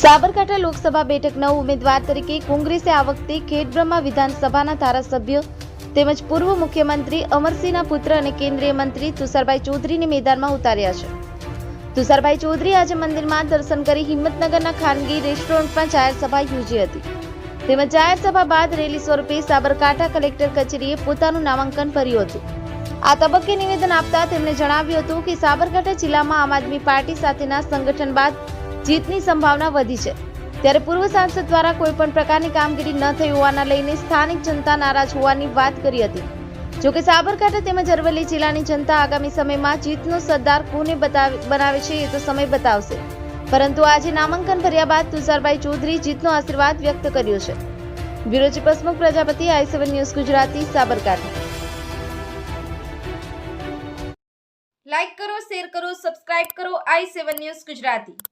સાબરકાંઠા લોકસભા બેઠકના ઉમેદવાર તરીકે કોંગ્રેસે આ વખતે ખેડબ્રહ્મા વિધાનસભાના ધારાસભ્ય તેમજ પૂર્વ મુખ્યમંત્રી અમરસિંહના પુત્ર અને કેન્દ્રીય મંત્રી તુષારભાઈ ચૌધરીને મેદાનમાં ઉતાર્યા છે. તુષારભાઈ ચૌધરી આજે મંદિરમાં દર્શન કરી હિંમતનગરના ખાનગી રેસ્ટોરન્ટમાં જાહેર સભા યોજી હતી. તેમજ જાહેર સભા બાદ રેલી સ્વરૂપે સાબરકાંઠા કલેક્ટર કચેરીએ પોતાનું નામાંકન ભર્યું હતું. આ તબક્કે નિવેદન આપતા તેમણે જણાવ્યું હતું કે સાબરકાંઠા જિલ્લામાં આમ આદમી પાર્ટી સાથેના સંગઠન બાદ જીતની સંભાવના વધી છે. ત્યારે પૂર્વ સાંસદ દ્વારા કોઈ પણ પ્રકારની કામગીરી ન થઈ હોવાના લઈને સ્થાનિક જનતા નારાજ હોવાની વાત કરી હતી. જોકે સાબરકાંઠા તેમજ અરવલ્લી જિલ્લાની જનતા આગામી સમયમાં જીતનો સરદાર કોને બનાવે છે એ તો સમય બતાવશે. પરંતુ આજે નામાંકન ભર્યા બાદ તુષારભાઈ ચૌધરી જીતનો આશીર્વાદ વ્યક્ત કર્યો છે. Bureau પ્રસમુખ Prajapati, I seven news Gujarati, Sabarkantha. Like કરો, શેર કરો, સબસ્ક્રાઇબ કરો, આઈ સેવન ન્યૂઝ ગુજરાતી.